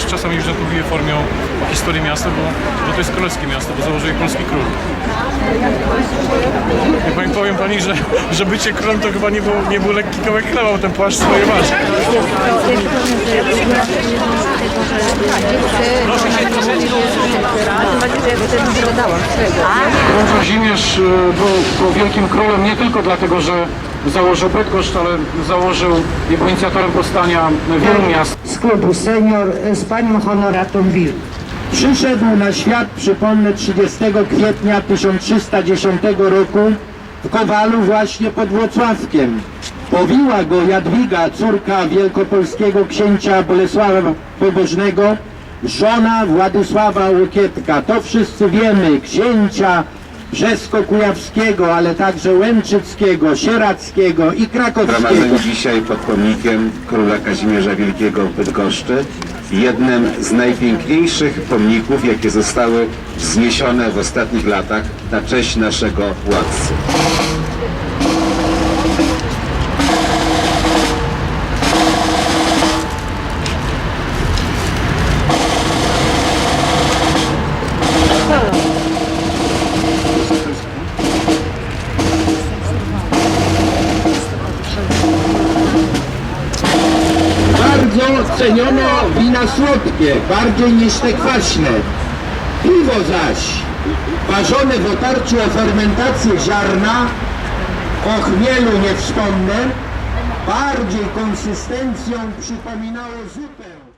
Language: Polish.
też czasami już mówię formie o historii miasta, bo, bo to jest królewskie miasto, bo założył je polski król. I pani, powiem pani, że, że bycie królem to chyba nie był, nie był lekki kawałek chleba, ten płaszcz swoje. Jan Kazimierz e, był, był wielkim królem nie tylko dlatego, że założył Bydgoszcz, ale założył i był inicjatorem powstania wielu miast. Klubu senior z panią honoratą. Przyszedł na świat, przypomnę, 30 kwietnia 1310 roku w Kowalu właśnie pod Włocławkiem. Powiła go Jadwiga, córka wielkopolskiego księcia Bolesława Pobożnego, żona Władysława Łokietka. To wszyscy wiemy, księcia Brzesko-Kujawskiego, ale także Łęczyckiego, Sierackiego i Krakowskiego. Gromadzeni dzisiaj pod pomnikiem króla Kazimierza Wielkiego w Bydgoszczy, jednym z najpiękniejszych pomników, jakie zostały wzniesione w ostatnich latach na cześć naszego władcy. Ceniono wina słodkie, bardziej niż te kwaśne. Piwo zaś, ważone w oparciu o fermentację ziarna, o chmielu nie wspomnę, bardziej konsystencją przypominało zupę.